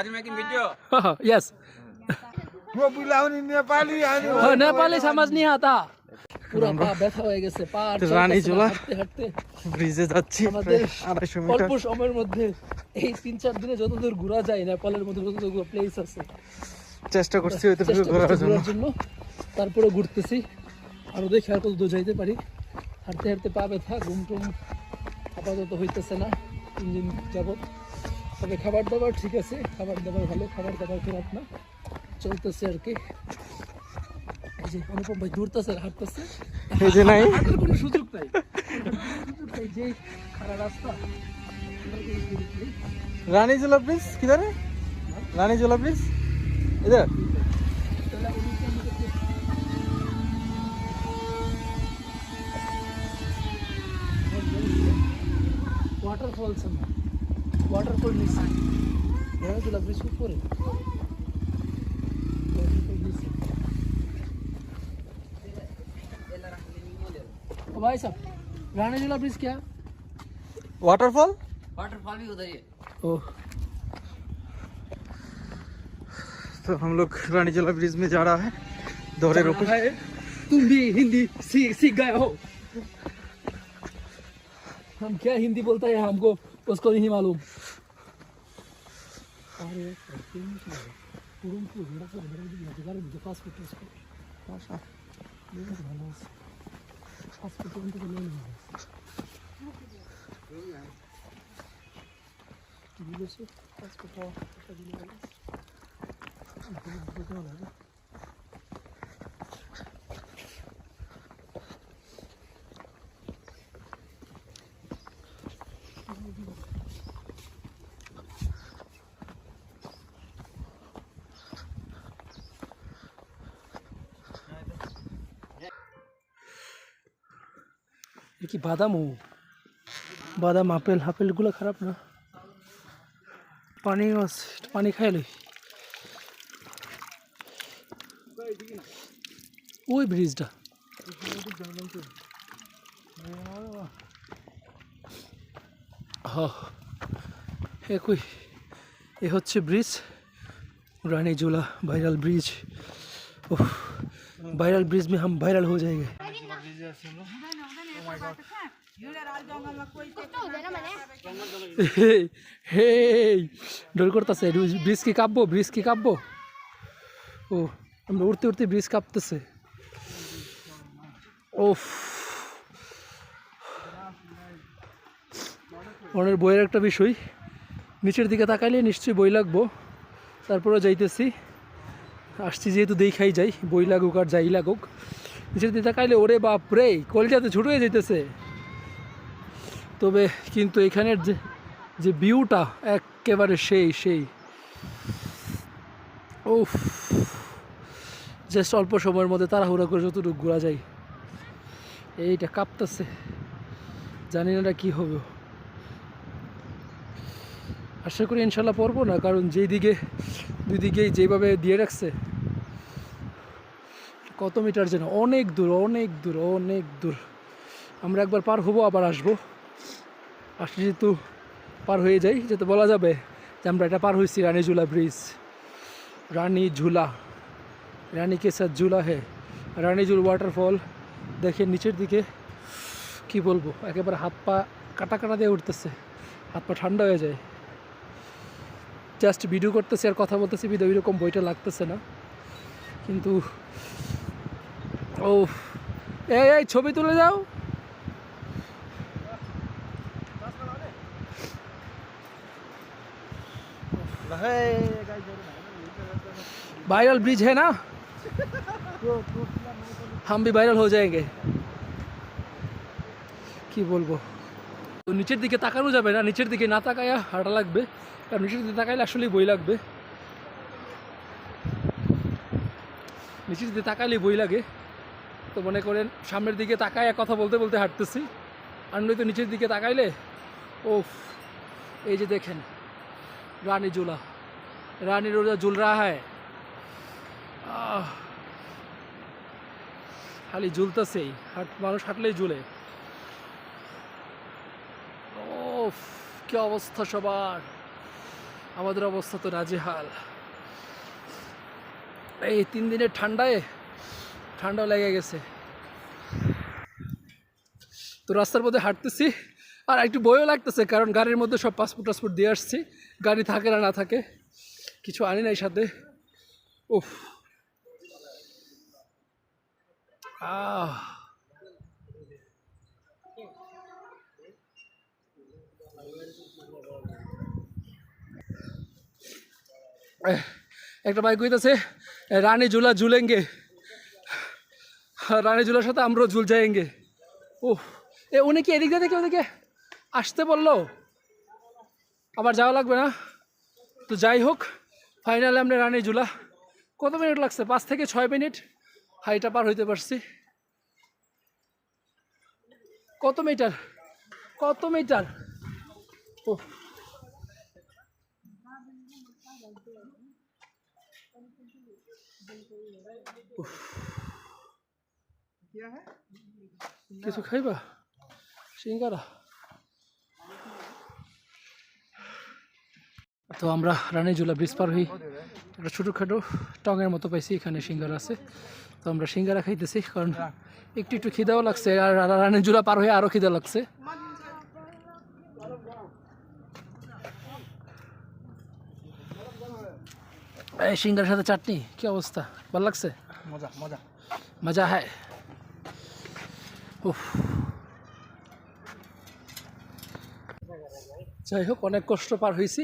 Are you making video? Yes वो बुलाओ नेपाली आने नेपाली समझ नहीं आता পুরো পা ব্যথা হয়ে গেছে পা আর তো চলতেছে রানী না, চুলা। হাঁটতে হাঁটতে ব্রিজে যাচ্ছি আমাদের প্রায় আড়াইশো অল্প মিটার সময়ের মধ্যে এই তিন চার দিনে যতদূর ঘোরা যায় নেপালের মধ্যে যতদূর প্লেস আছে চেষ্টা করছি ওইটুকু চেষ্টা ঘোরার করছি জন্য ঘোরার জন্য তারপরে ঘুরতেছি আরো দেখি আর কত দূর যাইতে পারি হাঁটতে হাঁটতে পা ব্যথা ঘুম টুম আপাতত হইতেছে না তিন দিন যাবত তবে খাবার দাবার ঠিক আছে খাবার দাবার ভালো খাবার দাবার খারাপ না চলতেছে আর কি এই যে অনুপম ভাই দূরতেছে হাঁটতেছে এই যে নাই হাঁটার কোনো সুযোগ নাই সুযোগ নাই যে খারাপ রাস্তা হাঁটার কোনো সুযোগ নেই। रानी झूला ब्रिज किधर है रानी water waterfall miss है तुला ब्रिज ऊपर है। तो भाई साहब राणा जिला ब्रिज क्या? वाटरफॉल वाटरफॉल भी उधर ही तो हम लोग रानी जला ब्रिज में जा रहा है। दोहरे रोक है। तुम भी हिंदी सीख सीख गए हो। हम क्या हिंदी बोलता है हमको उसको नहीं मालूम अरे पासपोर्ट এ কি বাদামও বাদাম, আপেল, আপেলগুলো খারাপ না। পানি পানি খাইলে ওই ব্রিজটা। একই এ হচ্ছে bridge. Rani Jhula viral bridge. ও ভাইরাল ব্রিজ মে হাম ভাইরাল হয়ে যায়গে ডর করতেছে ব্রিজ কি কাঁপবো ব্রিজ কি কাঁপবো ও আমরা উঠতে উঠতে ব্রিজ কাঁপতেছে। ওফ মনের বইয়ের একটা বিষয়। নিচের দিকে তাকাইলে নিশ্চয়ই বই লাগবো। তারপরে যাইতেছি। আসছি যেহেতু দেখাই যাই, বই লাগুক আর যাই লাগুক। নিচের দিকে তাকাইলে ওরে বাপ রে কলজাতে ছোট হয়ে যাইতেছে। তবে কিন্তু এখানের যে যে ভিউটা একেবারে সেই সেই। উফ জাস্ট অল্প সময়ের মধ্যে তাড়াহুড়া করে যতটুকু ঘোরা যায়। এইটা কাঁপতেছে। জানি না এটা কী হবে। আশা করি ইনশাল্লাহ পড়ব না, কারণ যেই দিকে, দুই দিকেই যেভাবে দিয়ে রাখছে কত মিটার যেন? অনেক দূর অনেক দূর অনেক দূর। আমরা একবার পার হব, আবার আসব। আসলে যেহেতু পার হয়ে যাই যাতে বলা যাবে যে আমরা এটা পার হয়েছি, রানী ঝুলা ব্রিজ। রানী ঝুলা। রানী কে সাথ ঝুলা হে। রানী ঝুল ওয়াটারফল দেখে নিচের দিকে। কি বলব? একেবারে হাত পা কাটা কাটা দিয়ে উঠতেছে। হাত পা ঠান্ডা হয়ে যায়। জাস্ট ভিডিও করতেছি আর কথা বলতেছি ভিডিও এরকম বইটা লাগতেছে না। কিন্তু ও এই এই ছবি তুলে যাও वायरल ब्रिज है ना हम भी वायरल हो जाएंगे কি বলবো তো নিচের দিকে তাকানো যাবে না নিচের দিকে না তাকায়া হাঁটা লাগবে কারণ নিচের দিকে তাকাইলে আসলেই বই লাগবে নিচের দিকে তাকাইলে বই লাগে তো মনে করেন সামনের দিকে তাকায় কথা বলতে বলতে হাঁটতেছি। আর নয়তো নিচের দিকে তাকাইলে ও এই যে দেখেন, রানী জুলা। রানী রোজা জুল রা হ্যায় খালি জুলতেছেই হাট, মানুষ হাঁটলেই জুলে ও কি অবস্থা সবার। আমাদের অবস্থা তো নাজেহাল। এই তিন দিনের ঠান্ডায় ঠান্ডাও লেগে গেছে। তো রাস্তার মধ্যে হাঁটতেছি, আর একটু বইও লাগতেছে, কারণ গাড়ির মধ্যে সব পাসপোর্ট টাসপোর্ট দিয়ে আসছি। গাড়ি থাকে না না থাকে। কিছু আনি নাই সাথে। উফ। আহ। একটা বাইক হইতেছে, রানী ঝুলা ঝুলেঙ্গে রানী ঝুলার সাথে আমরাও ঝুল যাएंगे ও এ, উনি কি এদিক দেখে ওদিকে আসতে বলল? আবার যাওয়া লাগবে না? তো যাই হোক ফাইনালে আমরা রানী ঝুলা কত মিনিট লাগছে? পাঁচ থেকে ছয় মিনিট? হাইটা পার হইতে পারছি। কত মিটার? কত মিটার? ও কিছু খাইবা সিঙ্গারা তো আমরা রানীজুলা ব্রিজ পার হই একটা ছোটোখাটো টঙের মতো পাইছি এখানে সিঙ্গারা আছে তো আমরা সিঙ্গারা খাইতেছি কারণ একটু একটু খিদাও লাগছে আর রানীজুলা পার হয়ে আরও খিদা লাগছে এই সিঙ্গার সাথে চাটনি কি অবস্থা ভালো লাগছে মজা মজা মজা হ্যায় উফ যাই হোক অনেক কষ্ট পার হয়েছি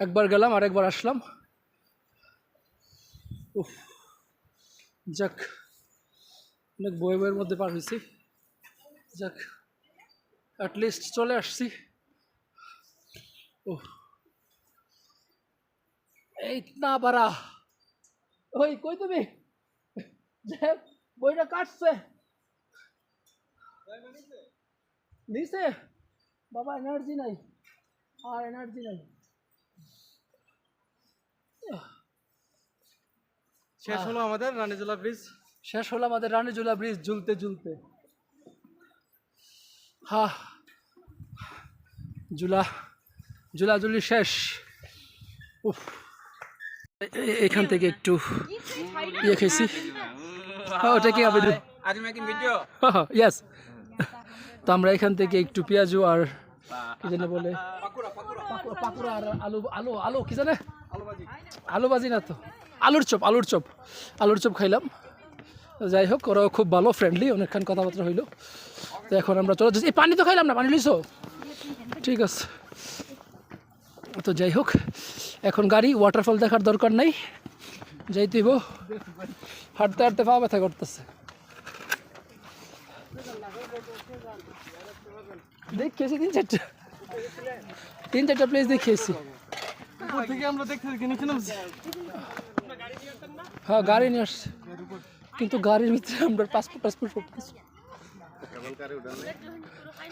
একবার গেলাম আর একবার আসলাম যাক, অনেক বই বইয়ের মধ্যে পার হয়েছি যাক অ্যাটলিস্ট চলে আসছি। ও এই না পারা। ওই, কই তুমি? বইটা কাটছে। নিছে বাবা এনার্জি নাই। আর এনার্জি নাই। শেষ হলো আমাদের রানীজোলা ব্রিজ। শেষ হলো আমাদের রানীজুলা ব্রিজ ঝুলতে ঝুলতে। হা। জুলা জুলাজুলি শেষ। উফ। এখান থেকে একটু ইয়ে খেয়েছি। হ্যাঁ ওটা কি হবে আজ মেকিং ভিডিও ইয়াস তো আমরা এখান থেকে একটু পেঁয়াজু আর কি জানে বলে পাকোড়া আর আলু আলু আলু কি জানে? আলু ভাজি। না তো। আলুর চপ আলুর চপ। আলুর চপ খাইলাম। যাই হোক ওরাও খুব ভালো ফ্রেন্ডলি অনেকক্ষণ কথাবার্তা হইল। তো এখন আমরা চলে যাচ্ছি। এই পানি তো খাইলাম না পানি লিসো ঠিক আছে। তো যাই হোক এখন গাড়ি ওয়াটারফল দেখার দরকার নাই। যাইতেইব হাঁটতে হাঁটতে পা ব্যথা করতেছে। দেখিয়েছি তিন চারটা তিন চারটা প্লেস দেখিয়েছি উপর থেকে আমরা দেখতে দেখে নিচে নামছি হ্যাঁ গাড়ি নিয়ে আসছে কিন্তু গাড়ির ভিতরে আমরা পাসপোর্ট টাসপোর্ট সব কিছু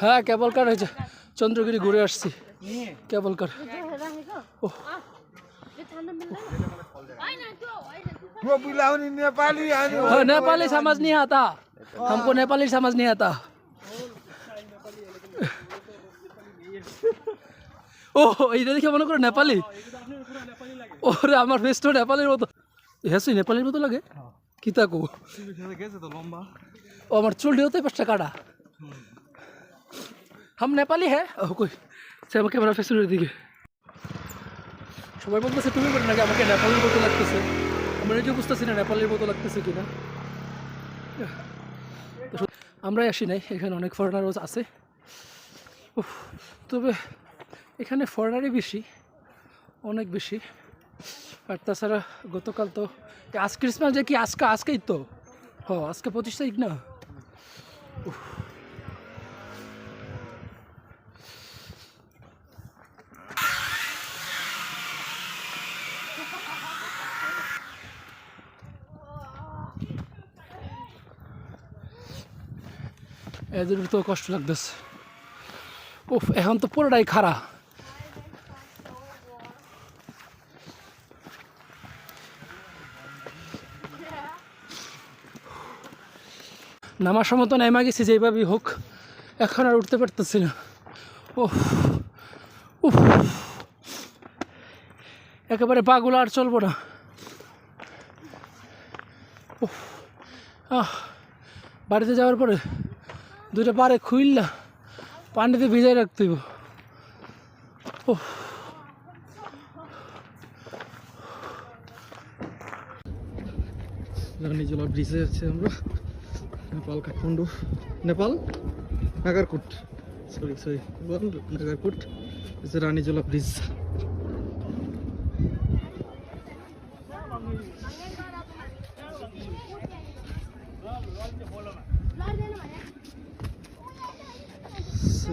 হ্যাঁ কেবল কার হয়েছে চন্দ্রগিরি ঘুরে আসছি কেবল কার वो बुलाउने नेपाली अनि हाँ, नेपाली समझ नहीं आता हमको नेपाली समझ नहीं आता ও এইটা দেখে মনে করো নেপালি? ওরে, আমার ফেসটা নেপালির মতো। হ্যাঁ নেপালির মতো লাগে? কি ও, আমার চুল হতে পাঁচটা কাটা। হাম নেপালি হ্যাঁ? ও, কই? সে আমাকে ফেসের দিকে সবাই বলতেছে, তুমি বলে নাকি আমাকে নেপালের মতো লাগতেছে? আমরা নিজে বুঝতেছি না নেপালের মতো লাগতেছে কিনা। আমরাই আসি নাই, এখানে অনেক ফরেনারও আছে। তবে এখানে ফরেনারই বেশি, অনেক বেশি। আর তাছাড়া গতকাল তো আজ ক্রিসমাস যে কি, আজকে, আজকেই তো। হ, আজকে পঁচিশ তারিখ না। এদের তো কষ্ট লাগতেছে। উফ এখন তো পুরোটাই খারা নামার সময় তো নেমা গেছি যেভাবেই হোক এখন আর উঠতে পারতেছি না। ও উফ। একেবারে পাগুলো আর চলবো না। উফ, বাড়িতে যাওয়ার পরে দুইটা পারে খুইল্লা। পানিতে ভিজাই রাখতে হইব। উফ। রানীজলা ব্রিজে আছে আমরা। Nepal Kathmandu. Nepal? Nagarkot. Sorry sorry Nagarkot. Ranijhula bridge.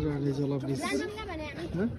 Ranijhula bridge হ্যাঁ